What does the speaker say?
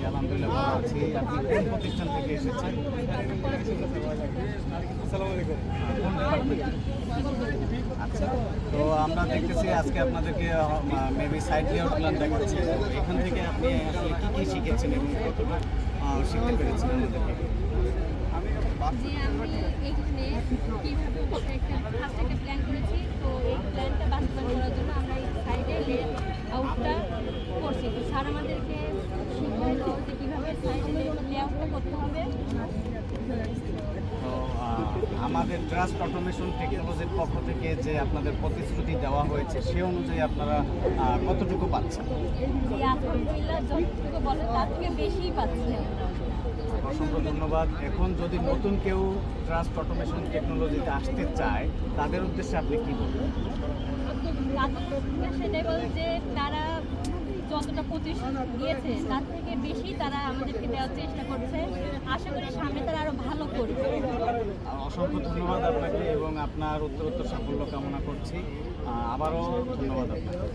আলহামদুলিল্লাহ কোন প্রতিষ্ঠান থেকে এসেছেন তো আমরা দেখতেছি আজকে আপনাদেরকে মেবি সাইড লেআউট প্ল্যান দেখাচ্ছে এখান থেকে আপনি আসলে কি কি শিখেছেন এবং কতটুকু আহ, শিখতে পেরেছেন আমি এখানে কীভাবে একটা ফার্স্ট একটা প্ল্যান করেছি তো এই প্ল্যানটা বাস্তবায়ন করার জন্য আমরা এই সাইডে লে আউটটা করছি তো স্যার আমাদেরকে শিখাইলো যে কীভাবে সাইডে লে আউটটা করতে হবে। তো আমাদের ট্রাস্ট অটোমেশন টেকনোলজির পক্ষ থেকে যে আপনাদের প্রতিশ্রুতি দেওয়া হয়েছে সে অনুযায়ী আপনারা কতটুকু পাচ্ছেন? আলহামদুলিল্লাহ যতটুকু বলে তার থেকে বেশিই পাচ্ছি অসংখ্য ধন্যবাদ। এখন যদি নতুন কেউ ট্রাস্ট অটোমেশন টেকনোলজিতে আসতে চায় তাদের উদ্দেশ্যে আপনি কি বলবেন? সেটাই বলে যে তারা প্রতিশ্রুতি দিয়েছে, তার থেকে বেশি তারা আমাদেরকে দেওয়ার চেষ্টা করছে। আশা করি সামনে তারা আরও ভালো করবে। অসংখ্য ধন্যবাদ আপনাকে এবং আপনার উত্তরোত্তর সাফল্য কামনা করছি। আবারও ধন্যবাদ আপনাকে।